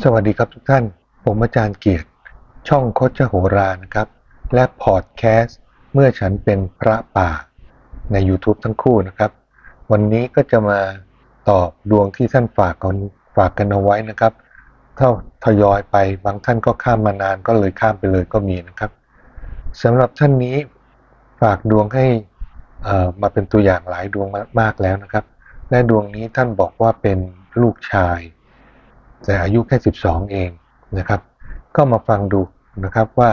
สวัสดีครับทุกท่าน ผมอาจารย์เกียรติ ช่องโคชโหรานะครับ และพอดแคสต์เมื่อฉันเป็นพระป่าใน YouTube ทั้งคู่นะครับ วันนี้ก็จะมาตอบดวงที่ท่านฝากกันฝากกันเอาไว้นะครับถ้าทยอยไปบางท่านก็ข้ามมานานก็เลยข้ามไปเลยก็มีนะครับสำหรับท่านนี้ฝากดวงให้มาเป็นตัวอย่างหลายดวงมากแล้วนะครับและดวงนี้ท่านบอกว่าเป็นลูกชาย แต่อายุแค่ 12 เองนะครับ ก็มาฟังดูนะครับว่า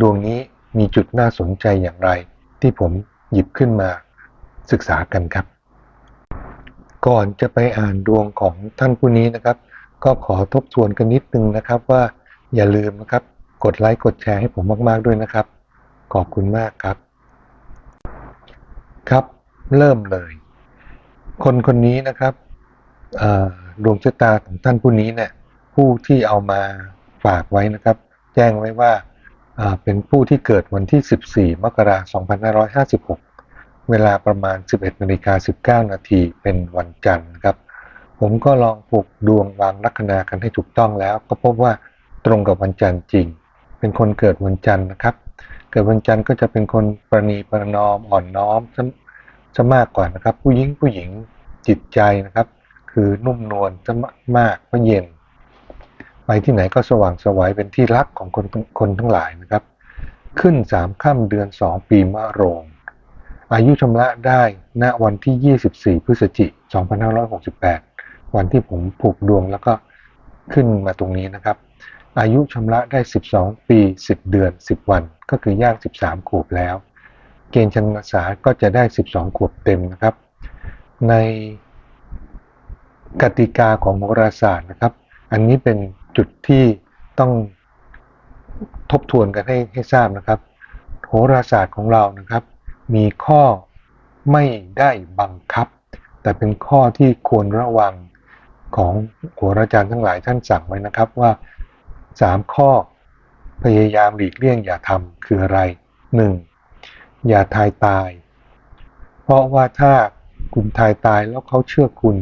ดวงนี้มีจุดน่าสนใจอย่างไร ที่ผมหยิบขึ้นมาศึกษากันครับ ก่อนจะไปอ่านดวงของท่านผู้นี้นะครับ ก็ขอทบทวนกันนิดนึงนะครับว่าอย่าลืมนะครับกดไลค์กดแชร์ให้ผมมาก ๆ ด้วยนะครับ ขอบคุณมากครับ ครับเริ่มเลย คนคนนี้นะครับเอ่อ ดวงชะตาของท่านผู้นี้เนี่ยผู้ที่เอามาฝากไว้นะครับ แจ้งไว้ว่าเป็นผู้ที่เกิดวันที่ 14 มกราคม 2556 เวลาประมาณ 11นาฬิกา19 นาทีเป็นวันจันทร์ครับ ผมก็ลองผูกดวงวางลัคนากันให้ถูกต้องแล้ว ก็พบว่าตรงกับวันจันทร์จริง เป็นคนเกิดวันจันทร์นะครับ เกิดวันจันทร์ก็จะเป็นคนประนีประนอมอ่อนน้อมซะมากกว่านะครับ ผู้หญิงผู้หญิงจิตใจนะครับ คือนุ่มนวลจะมากก็เย็น ไปที่ไหนก็สว่างสวัยเป็นที่รักของคนคนทั้งหลายนะครับ ขึ้นสามค่ำเดือนสองปีมะโรง อายุชำระได้ณวันที่ 24 พฤศจิกายน2568วันที่ผมผูกดวงแล้วก็ขึ้นมาตรงนี้นะครับ อายุชำระได้ 12 ปี 10 เดือน 10 วัน ก็คือย่าง 13 ขวบแล้ว เกณฑ์ชนษาก็จะได้ 12 ขวบเต็มนะครับ ใน กติกาของโหราศาสตร์นะครับ อันนี้เป็นจุดที่ต้องทบทวนกันให้ให้ทราบนะครับ โหราศาสตร์ของเรานะครับ มีข้อไม่ได้บังคับ แต่เป็นข้อที่ควรระวังของโหราจารย์ทั้งหลายท่านสั่งไว้นะครับว่าสามข้อพยายามหลีกเลี่ยงอย่าทำคืออะไรหนึ่งอย่าทายตาย เพราะว่าถ้าคุณทายตายแล้วเขาเชื่อคุณ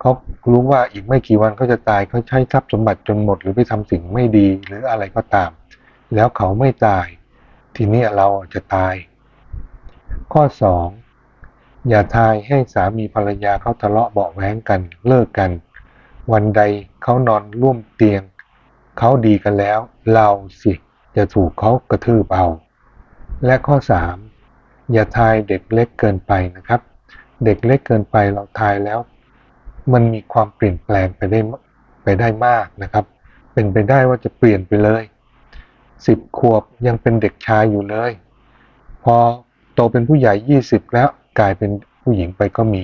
เขารู้ว่าอีกไม่กี่วันเขาจะตายเขาใช้ทรัพย์สมบัติจนหมด หรือไปทำสิ่งไม่ดีหรืออะไรก็ตาม แล้วเขาไม่ตาย ทีนี้เราจะตาย ข้อ 2 อย่าทายให้สามีภรรยาเขาทะเลาะเบาะแวงกันเลิกกัน วันใดเขานอนร่วมเตียง เขาดีกันแล้ว เราสิจะถูกเขากระทืบเอา และข้อ 3 อย่าทายเด็กเล็กเกินไปนะครับ เด็กเล็กเกินไปเราทายแล้ว มันมีความเปลี่ยนแปลงไปได้ไปได้มากนะครับ เป็นไปได้ว่าจะเปลี่ยนไปเลยสิบขวบยังเป็นเด็กชายอยู่เลย พอโตเป็นผู้ใหญ่ยี่สิบแล้วกลายเป็นผู้หญิงไปก็มี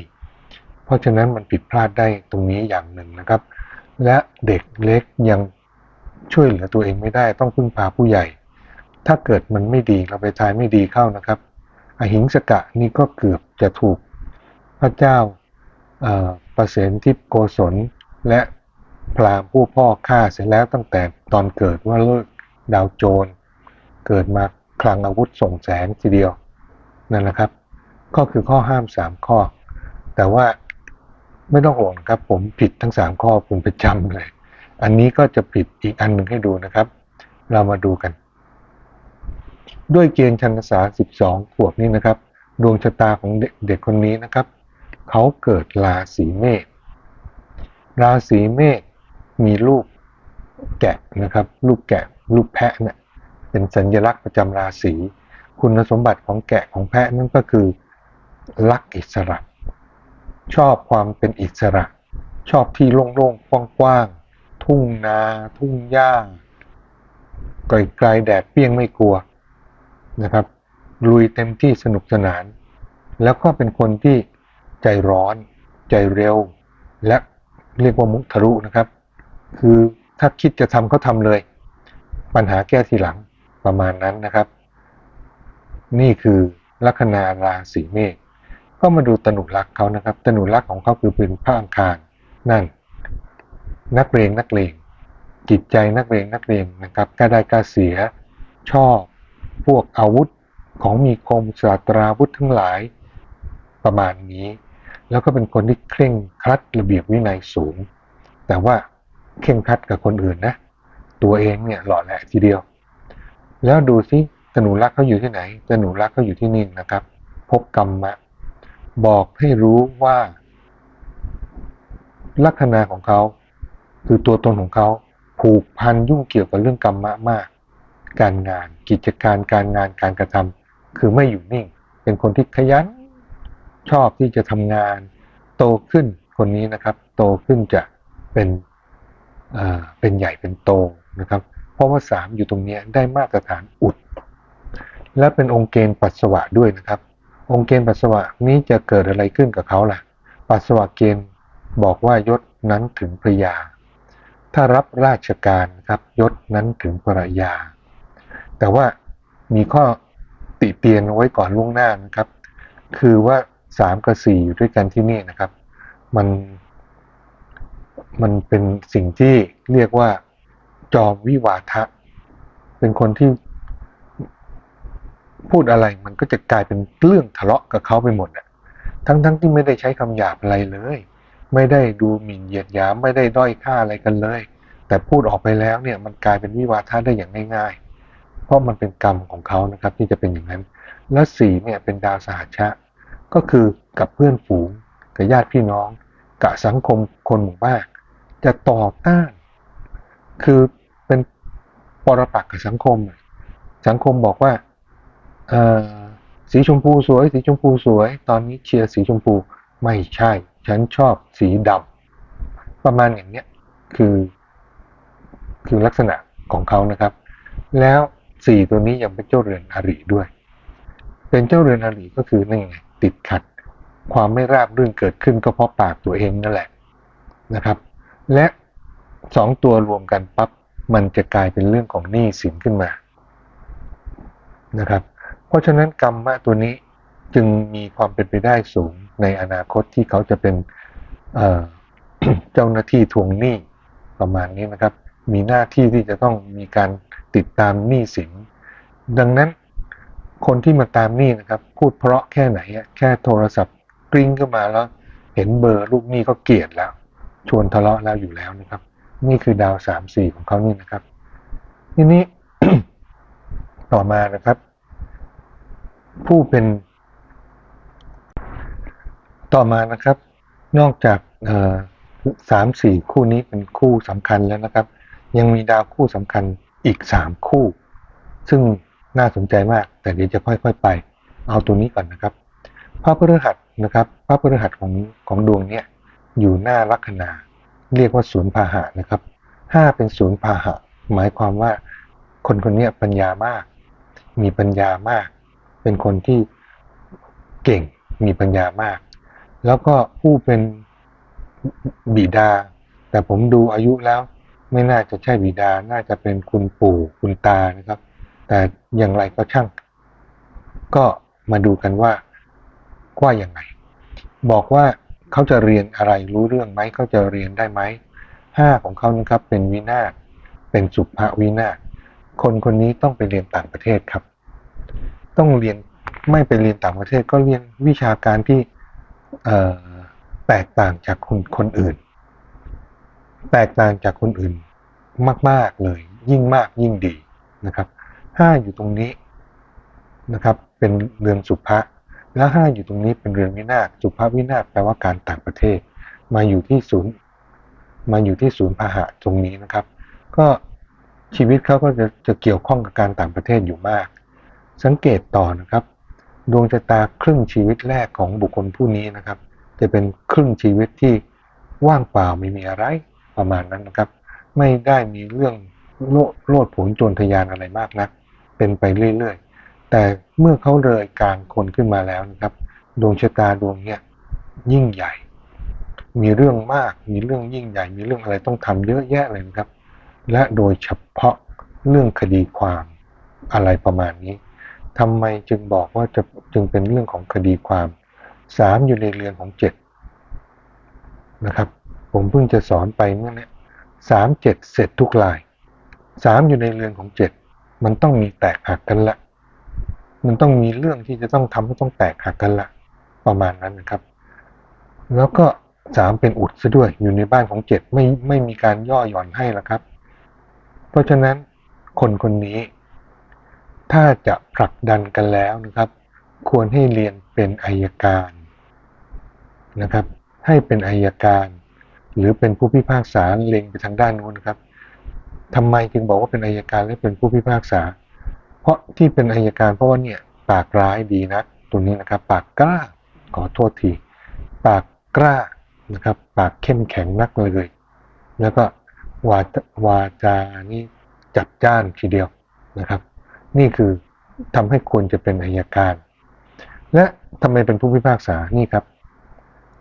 เพราะฉะนั้นมันผิดพลาดได้ตรงนี้อย่างหนึ่งนะครับ และเด็กเล็กยังช่วยเหลือตัวเองไม่ได้ต้องพึ่งพาผู้ใหญ่ ถ้าเกิดมันไม่ดีเราไปทายไม่ดีเข้านะครับ อหิงสกะนี่ก็เกือบจะถูกพระเจ้า ประเสนทิพโกศลและพราหมณ์ผู้พ่อฆ่าเสร็จแล้วตั้งแต่ตอนเกิดว่าเลิกดาวโจร เกิดมาคลังอาวุธส่งแสงทีเดียวนั่นแหละครับ ก็คือข้อห้ามสามข้อ แต่ว่าไม่ต้องห่วงครับ ผมผิดทั้งสามข้อผมไปจำเลย อันนี้ก็จะผิดอีกอันหนึ่งให้ดูนะครับ เรามาดูกัน ด้วยเกณฑ์ชันษา 12 ขวบนี้นะครับ ดวงชะตาของเด็กคนนี้นะครับ เขาเกิดราศีเมษราศีเมษมีลูกแกะนะครับลูกแกะลูกแพะเนี่ยเป็นสัญลักษณ์ประจำราศีคุณสมบัติของแกะของแพะนั่นก็คือรักอิสระ ชอบความเป็นอิสระ ชอบที่โล่งๆกว้างๆทุ่งนา ทุ่งหญ้าไกลๆแดดเปรี้ยงไม่กลัวนะครับลุยเต็มที่สนุกสนาน แล้วก็เป็นคนที่ ใจร้อน ใจเร็ว และเรียกว่ามุทะรุนะครับ คือถ้าคิดจะทำก็ทำเลย ปัญหาแก้ทีหลังประมาณนั้นนะครับ นี่คือลัคนาราศีเมษก็มาดูตนุรักเขานะครับตนุรักของเขาคือเป็นพระอังคาร นั่น นักเรียนนักเลงจิตใจนักเรียนนักเรียนนะครับกล้าได้กล้าเสียชอบพวกอาวุธของมีคมศาสตราวุธทั้งหลายประมาณนี้ แล้วก็เป็นคนที่เคร่งครัดระเบียบวินัยสูง แต่ว่าเข่งครัดกับคนอื่นนะ ตัวเองเนี่ยหล่อแหละทีเดียว แล้วดูซิธนูรักเขาอยู่ที่ไหนธนูรักเขาอยู่ที่นี่นะครับ พบกรรมะ บอกให้รู้ว่า ลัคนาของเขาคือตัวตนของเขาผูกพันยุ่งเกี่ยวกับเรื่องกรรมะมาก การงานกิจการการงานการกระทำคือไม่อยู่นิ่ง เป็นคนที่ขยัน ชอบที่จะทำงาน โตขึ้นคนนี้นะครับ โตขึ้นจะเป็นเอ่อเป็นใหญ่เป็นโตนะครับ เพราะว่าสามอยู่ตรงนี้ได้มาตรฐานอุด และเป็นองค์เกณฑ์ปัสสาวะด้วยนะครับ องค์เกณฑ์ปัสสาวะนี้จะเกิดอะไรขึ้นกับเขาล่ะ ปัสสาวะเกณฑ์บอกว่ายศนั้นถึงพระยา ถ้ารับราชการครับยศนั้นถึงภรรยา แต่ว่ามีข้อติเตียนไว้ก่อนล่วงหน้านะครับ คือว่า สามกับสี่อยู่ด้วยกันที่นี่นะครับ มันมันเป็นสิ่งที่เรียกว่าจอมวิวาทะ เป็นคนที่พูดอะไรมันก็จะกลายเป็นเรื่องทะเลาะกับเขาไปหมดอะทั้งทั้งที่ไม่ได้ใช้คำหยาบอะไรเลย ไม่ได้ดูหมิ่นเหยียดหยามไม่ได้ด้อยค่าอะไรกันเลย แต่พูดออกไปแล้วเนี่ยมันกลายเป็นวิวาทะได้อย่างง่าย ๆ เพราะมันเป็นกรรมของเขานะครับ ที่จะเป็นอย่างนั้น และสีเนี่ยเป็นดาวสหัชชะ ก็คือกับเพื่อนฝูงกับญาติพี่น้อง กับสังคมคนหมู่มาก จะต่อต้าน คือเป็นปรปักษ์กับสังคม สังคมบอกว่าสีชมพูสวย สีชมพูสวย ตอนนี้เชียร์สีชมพูไม่ใช่ ฉันชอบสีดำประมาณอย่างเนี้ยคือคือลักษณะของเขานะครับ แล้วสี่ตัวนี้ยังเป็นเจ้าเรือนอริด้วย เป็นเจ้าเรือนอริก็คือนั่นไง ติดขัด ความไม่ราบรื่นเกิดขึ้นก็เพราะปากตัวเองนั่นแหละนะครับ และสองตัวรวมกันปั๊บมันจะกลายเป็นเรื่องของหนี้สินขึ้นมานะครับ เพราะฉะนั้นกรรมะตัวนี้จึงมีความเป็นไปได้สูงในอนาคตที่เขาจะเป็นเเจ้าหน้าที่ทวงหนี้ประมาณนี้นะครับ มีหน้าที่ที่จะต้องมีการติดตามหนี้สินดังนั้น คนที่มาตามหนี้นะครับ พูดเพราะแค่ไหนอะแค่โทรศัพท์กริ้งขึ้นมาแล้ว เห็นเบอร์ลูกหนี้ก็เกลียดแล้ว ชวนทะเลาะแล้วอยู่แล้วนะครับ นี่คือดาวสามสี่ของเขานี่นะครับ ทีนี้ต่อมานะครับ ผู้เป็น ต่อมานะครับ นอกจากสามสี่คู่นี้เป็นคู่สำคัญแล้วนะครับ ยังมีดาวคู่สำคัญอีกสามคู่ ซึ่ง น่าสนใจมาก แต่เดี๋ยวจะค่อย ๆ ไป เอาตัวนี้ก่อนนะครับพระพฤหัสนะครับพระพฤหัสของของดวงเนี้ยอยู่หน้าลัคนา เรียกว่าศูนย์พาหะนะครับห้าเป็นศูนย์พาหะ หมายความว่าคนคนนี้ปัญญามาก มีปัญญามาก เป็นคนที่เก่งมีปัญญามาก แล้วก็ผู้เป็นบิดา แต่ผมดูอายุแล้วไม่น่าจะใช่บิดา น่าจะเป็นคุณปู่คุณตานะครับ แต่อย่างไรก็ช่าง ก็มาดูกันว่าว่าอย่างไง บอกว่าเขาจะเรียนอะไรรู้เรื่องไหมเขาจะเรียนได้ไหมห้าของเขานะครับเป็นวินาศเป็นสุภาวินาศคนคนนี้ต้องไปเรียนต่างประเทศครับ ต้องเรียนไม่ไปเรียนต่างประเทศก็เรียนวิชาการที่แตกต่างจากคนคนอื่น แตกต่างจากคนอื่นมาก ๆเลย ยิ่งมากยิ่งดีนะครับ ห้าอยู่ตรงนี้นะครับเป็นเรือนสุภะแล้วห้าอยู่ตรงนี้เป็นเรือนวินาศสุภาวินาศแปลว่าการต่างประเทศ มาอยู่ที่ศูนย์มาอยู่ที่ศูนย์พหะตรงนี้นะครับ ก็ชีวิตเขาก็จะจะเกี่ยวข้องกับการต่างประเทศอยู่มาก สังเกตต่อนะครับ ดวงชะตาครึ่งชีวิตแรกของบุคคลผู้นี้นะครับ จะเป็นครึ่งชีวิตที่ว่างเปล่าไม่มีอะไรประมาณนั้นนะครับ ไม่ได้มีเรื่องโลดโผลโจรทยานอะไรมากนัก เป็นไปเรื่อยๆ แต่เมื่อเขาเลยกลางคนขึ้นมาแล้วนะครับ ดวงชะตาดวงเนี้ยยิ่งใหญ่ มีเรื่องมาก มีเรื่องยิ่งใหญ่ มีเรื่องอะไรต้องทำเยอะแยะเลยนะครับ และโดยเฉพาะเรื่องคดีความอะไรประมาณนี้ทำไมจึงบอกว่าจะจึงเป็นเรื่องของคดีความสามอยู่ในเรือนของเจ็ดนะครับ ผมเพิ่งจะสอนไปเมื่อนี้สามเจ็ดเสร็จทุกลายสามอยู่ในเรือนของเจ็ด มันต้องมีแตกหักกันละ มันต้องมีเรื่องที่จะต้องทำให้ต้องแตกหักกันละ ประมาณนั้นนะครับ แล้วก็สามเป็นอุดซะด้วย อยู่ในบ้านของเจ็ดไม่ไม่มีการย่อหย่อนให้ละครับ เพราะฉะนั้นคนคนนี้ ถ้าจะผลักดันกันแล้วนะครับ ควรให้เรียนเป็นอายการนะครับ ให้เป็นอายการ หรือเป็นผู้พิพากษาเล็งไปทางด้านนู้นนะครับ ทำไมจึงบอกว่าเป็นอายการและเป็นผู้พิพากษา เพราะที่เป็นอายการเพราะว่าเนี่ยปากร้ายดีนะตัวนี้นะครับ ปากกล้าขอโทษที ปากกล้านะครับ ปากเข้มแข็งนักเลย แล้วก็วาวาจานี่จัดจ้านทีเดียวนะครับ นี่คือทำให้ควรจะเป็นอายการ และทำไมเป็นผู้พิพากษานี่ครับ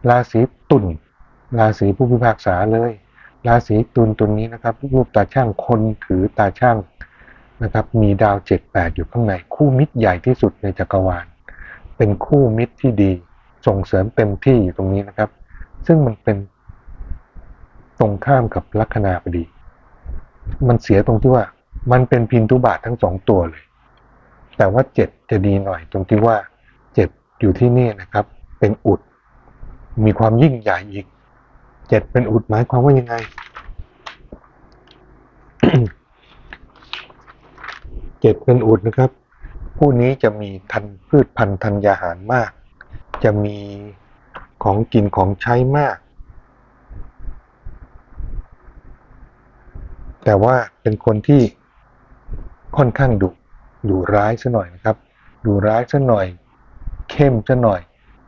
ราศีตุลราศีผู้พิพากษาเลย ราศีตุลตัวนี้นะครับรูปตาช่างคนถือตาช่างนะครับมีดาวเจ็ดแปดอยู่ข้างใน คู่มิตรใหญ่ที่สุดในจักรวาล เป็นคู่มิตรที่ดีส่งเสริมเต็มที่อยู่ตรงนี้นะครับ ซึ่งมันเป็นตรงข้ามกับลัคนาพอดี มันเสียตรงที่ว่ามันเป็นพินทุบาททั้งสองตัวเลย แต่ว่าเจ็ดจะดีหน่อย ตรงที่ว่าเจ็ดอยู่ที่นี่นะครับ เป็นอุด มีความยิ่งใหญ่อีก เจ็ดเป็นอุดหมายความว่ายังไงเจ็ดเป็นอุดนะครับ ผู้นี้จะมีทันพืชพันธุ์ธัญญาหารมาก จะมีของกินของใช้มาก แต่ว่าเป็นคนที่ค่อนข้างดุดุร้ายซะหน่อยนะครับดุร้ายซะหน่อย เข้มซะหน่อย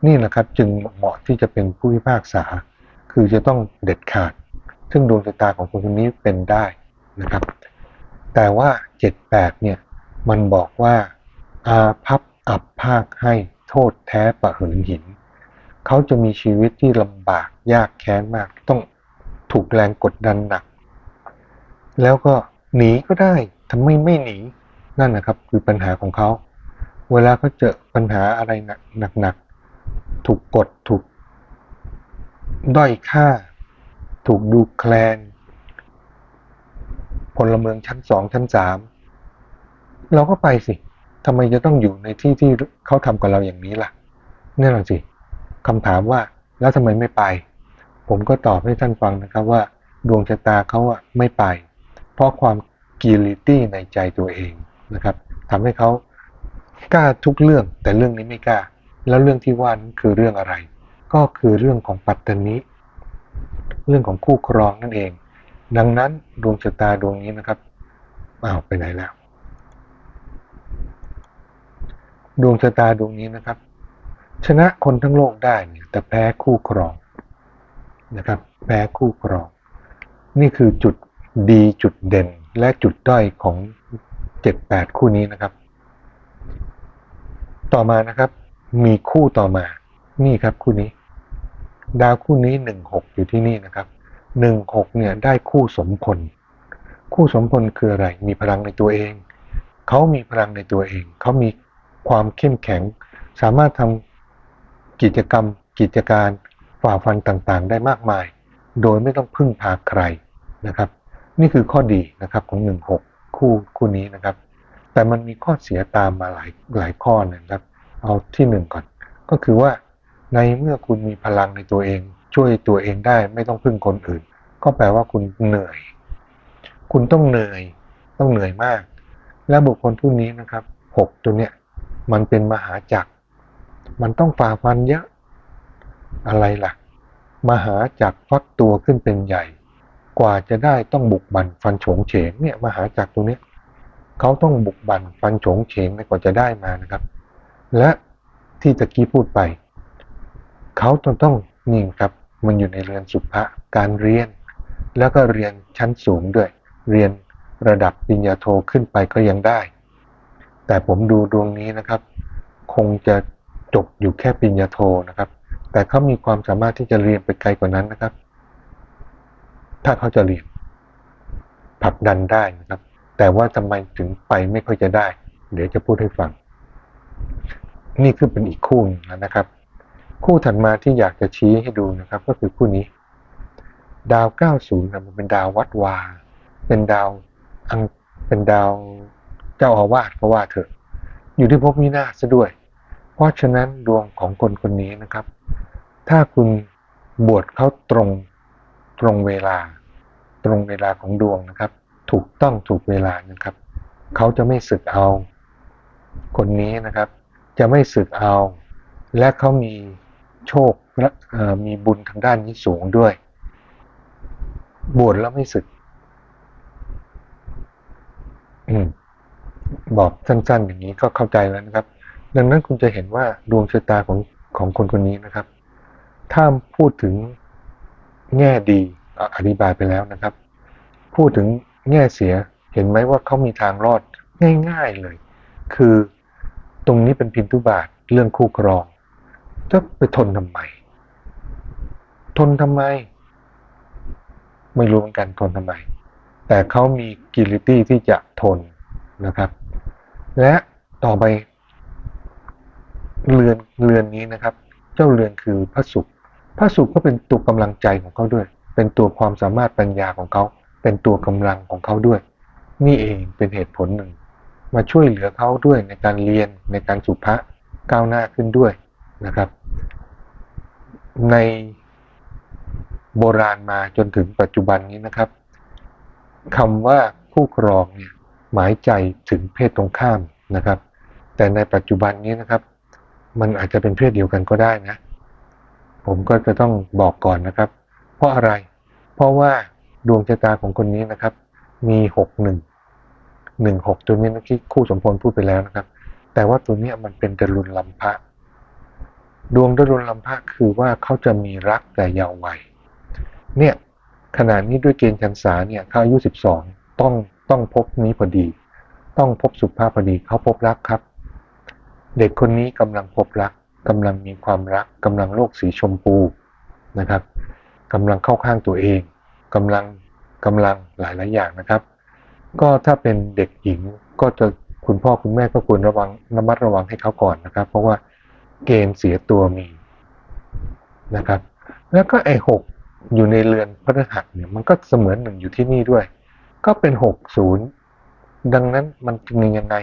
นี่นะครับจึงเหมาะที่จะเป็นผู้พิพากษา คือจะต้องเด็ดขาด ซึ่งดวงชะตาของคนคนนี้เป็นได้นะครับ แต่ว่าเจ็ดแปดเนี่ยมันบอกว่าอาพับอับภาคให้โทษแท้ประเหินหิน เขาจะมีชีวิตที่ลำบากยากแค้นมาก ต้องถูกแรงกดดันหนัก แล้วก็หนีก็ได้ทำไมไม่หนี นั่นนะครับคือปัญหาของเขา เวลาเขาเจอปัญหาอะไรหนักๆถูกกดถูก ด้อยค่า ถูกดูแคลนพลเมืองชั้นสองชั้นสามเราก็ไปสิทำไมจะต้องอยู่ในที่ที่เขาทำกับเราอย่างนี้ล่ะนี่แหละสิคำถามว่าแล้วทำไมไม่ไป ผมก็ตอบให้ท่านฟังนะครับว่า ดวงชะตาเขาอะไม่ไป เพราะความกิลิตี้ในใจตัวเองนะครับทำให้เขากล้าทุกเรื่องแต่เรื่องนี้ไม่กล้า แล้วเรื่องที่ว่านั้นคือเรื่องอะไร ก็คือเรื่องของปัตตนิเรื่องของคู่ครองนั่นเอง ดังนั้นดวงชะตาดวงนี้นะครับอ้าวไปไหนแล้ว ดวงชะตาดวงนี้นะครับ ชนะคนทั้งโลกได้เนี่ยแต่แพ้คู่ครองนะครับ แพ้คู่ครอง นี่คือจุดดีจุดเด่นและจุดด้อยของเจ็ดแปดคู่นี้นะครับ ต่อมานะครับ มีคู่ต่อมา นี่ครับคู่นี้ ดาวคู่นี้หนึ่งหกอยู่ที่นี่นะครับหนึ่งหกเนี่ยได้คู่สมพล คู่สมพลคืออะไร มีพลังในตัวเอง เขามีพลังในตัวเอง เขามีความเข้มแข็ง สามารถทำกิจกรรม กิจการฝ่าฟันต่างๆ ได้มากมาย โดยไม่ต้องพึ่งพาใครนะครับ นี่คือข้อดีนะครับของหนึ่งหกคู่คู่นี้นะครับ แต่มันมีข้อเสียตามมาหลายหลายข้อนะครับ เอาที่หนึ่งก่อน ก็คือว่า ในเมื่อคุณมีพลังในตัวเอง ช่วยตัวเองได้ไม่ต้องพึ่งคนอื่น ก็แปลว่าคุณเหนื่อย คุณต้องเหนื่อย ต้องเหนื่อยมาก และบุคคลผู้นี้นะครับหกตัวเนี้ยมันเป็นมหาจักร มันต้องฝ่าฟันเยอะ อะไรล่ะ มหาจักรฟักตัวขึ้นเป็นใหญ่ กว่าจะได้ต้องบุกบั่นฟันโฉงเฉงเนี่ยมหาจักรตัวเนี้ยเขาต้องบุกบั่นฟันโฉงเฉงกว่าจะได้มานะครับ และที่ตะกี้พูดไป เขาต้องต้องนี่ครับมันอยู่ในเรือนสุภะการเรียน แล้วก็เรียนชั้นสูงด้วย เรียนระดับปริญญาโทขึ้นไปก็ยังได้ แต่ผมดูดวงนี้นะครับ คงจะจบอยู่แค่ปริญญาโทนะครับ แต่เขามีความสามารถที่จะเรียนไปไกลกว่านั้นนะครับ ถ้าเขาจะเรียนผลักดันได้นะครับ แต่ว่าทำไมถึงไปไม่ค่อยจะได้ เดี๋ยวจะพูดให้ฟัง นี่คือเป็นอีกคู่นึงแล้วนะครับ คู่ถัดมาที่อยากจะชี้ให้ดูนะครับ ก็คือคู่นี้ ดาว 90นะมันเป็นดาววัดวา เป็นดาวอังเป็นดาวเจ้าอาวาสก็ว่าเถอะ อยู่ที่ภพวินาศซะด้วย เพราะฉะนั้นดวงของคนคนนี้นะครับ ถ้าคุณบวชเขาตรงตรงเวลา ตรงเวลาของดวงนะครับ ถูกต้องถูกเวลานะครับ เขาจะไม่สึกเอา คนนี้นะครับ จะไม่สึกเอา และเขามี โชคและมีบุญทางด้านนี้สูงด้วย บวชแล้วไม่สึกอบอกสั้นๆอย่างนี้ก็เข้าใจแล้วนะครับ ดังนั้นคุณจะเห็นว่าดวงชะตาของของคนคนนี้นะครับ ถ้าพูดถึงแง่ดีอธิบายไปแล้วนะครับ พูดถึงแง่เสียเห็นไหมว่าเขามีทางรอดง่าย ๆเลย คือตรงนี้เป็นพินทุบาทเรื่องคู่ครอง จะไปทนทำไม ทนทำไม ไม่รู้เหมือนกันทนทำไม แต่เขามีกิลิตี้ที่จะทนนะครับ และต่อไป เรือนเรือนนี้นะครับ เจ้าเรือนคือพระศุกร์พระศุกร์ก็เป็นตัวกำลังใจของเขาด้วย เป็นตัวความสามารถปัญญาของเขา เป็นตัวกำลังของเขาด้วย นี่เองเป็นเหตุผลหนึ่ง มาช่วยเหลือเขาด้วยในการเรียนในการสุภะก้าวหน้าขึ้นด้วย นะครับ ในโบราณมาจนถึงปัจจุบันนี้นะครับคำว่าผู้ครองเนี่ยหมายใจถึงเพศตรงข้ามนะครับ แต่ในปัจจุบันนี้นะครับ มันอาจจะเป็นเพศเดียวกันก็ได้นะ ผมก็จะต้องบอกก่อนนะครับ เพราะอะไร เพราะว่าดวงชะตาของคนนี้นะครับ มีหกหนึ่งหนึ่งหกตัวนี้เมื่อกี้คู่สมพลพูดไปแล้วนะครับ แต่ว่าตัวนี้มันเป็นดรุณลำพะ ดวงดรุณลำพะคือว่าเขาจะมีรักแต่ยาววัย เนี่ยขณะนี้ด้วยเกณฑ์ชันษาเนี่ยเขาอายุสิบสองต้องต้องพบนี้พอดี ต้องพบสุภาพพอดีเขาพบรักครับ เด็กคนนี้กำลังพบรักกำลังมีความรักกำลังโลกสีชมพูนะครับกำลังเข้าข้างตัวเองกำลังกำลังหลายหลายอย่างนะครับ ก็ถ้าเป็นเด็กหญิงก็จะคุณพ่อคุณแม่ก็ควรระวังระมัดระวังให้เขาก่อนนะครับ เพราะว่า เกณฑ์เสียตัวมีนะครับ แล้วก็ไอ้หกอยู่ในเรือนพฤหัสเนี่ยมันก็เสมือนหนึ่งอยู่ที่นี่ด้วย ก็เป็นหกศูนย์ดังนั้นมันจึงยังไง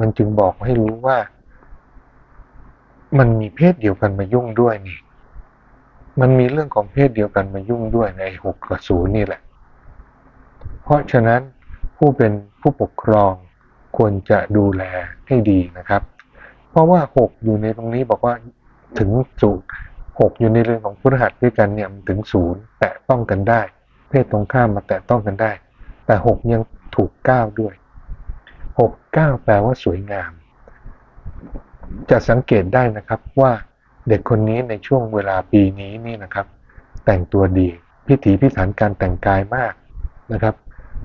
มันจึงบอกให้รู้ว่า มันมีเพศเดียวกันมายุ่งด้วยนี่ มันมีเรื่องของเพศเดียวกันมายุ่งด้วยในหกกับศูนย์นี่แหละ เพราะฉะนั้นผู้เป็นผู้ปกครองควรจะดูแลให้ดีนะครับ เพราะว่าหกอยู่ในตรงนี้บอกว่าถึงศูนย์หกอยู่ในเรื่องของพฤหัสด้วยกันเนี่ยมันถึงศูนย์แตะต้องกันได้ เพศตรงข้ามมาแตะต้องกันได้ แต่หกยังถูกเก้าด้วยหกเก้าแปลว่าสวยงาม จะสังเกตได้นะครับว่าเด็กคนนี้ในช่วงเวลาปีนี้นี่นะครับ แต่งตัวดีพิถีพิถันการแต่งกายมากนะครับ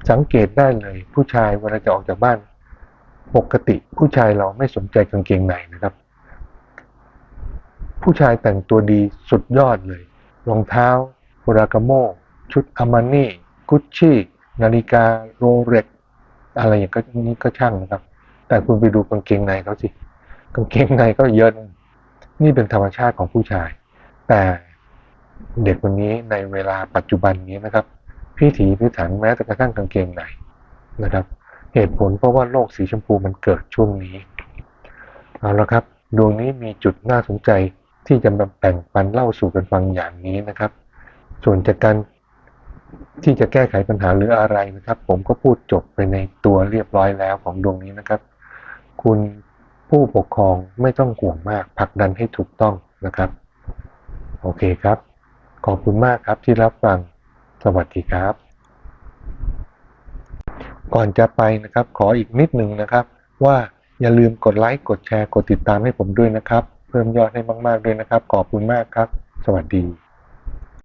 สังเกตได้เลยผู้ชายเวลาจะออกจากบ้าน ปกติผู้ชายเราไม่สนใจกางเกงในนะครับ ผู้ชายแต่งตัวดีสุดยอดเลย รองเท้าโรากาโม ชุดอามานี่กุชชี่นาฬิกาโรเล็ก อะไรอย่างนี้ก็ช่างนะครับ แต่คุณไปดูกางเกงในเขาสิ กางเกงในก็เยินนี่เป็นธรรมชาติของผู้ชาย แต่เด็กคนนี้ในเวลาปัจจุบันนี้นะครับพิถีพิถันแม้แต่กระทั่งกางเกงในนะครับ เหตุผลเพราะว่าโลกสีชมพูมันเกิดช่วงนี้เอาละครับดวงนี้มีจุดน่าสนใจที่จะมาแบ่งปันเล่าสู่กันฟังอย่างนี้นะครับ ส่วนจากการที่จะแก้ไขปัญหาหรืออะไรนะครับ ผมก็พูดจบไปในตัวเรียบร้อยแล้วของดวงนี้นะครับ คุณผู้ปกครองไม่ต้องห่วงมากผลักดันให้ถูกต้องนะครับ โอเคครับ ขอบคุณมากครับที่รับฟัง สวัสดีครับ ก่อนจะไปนะครับ ขออีกนิดหนึ่งนะครับ ว่าอย่าลืมกดไลค์กดแชร์กดติดตามให้ผมด้วยนะครับ เพิ่มยอดให้มาก ๆ ด้วยนะครับ ขอบคุณมากครับ สวัสดี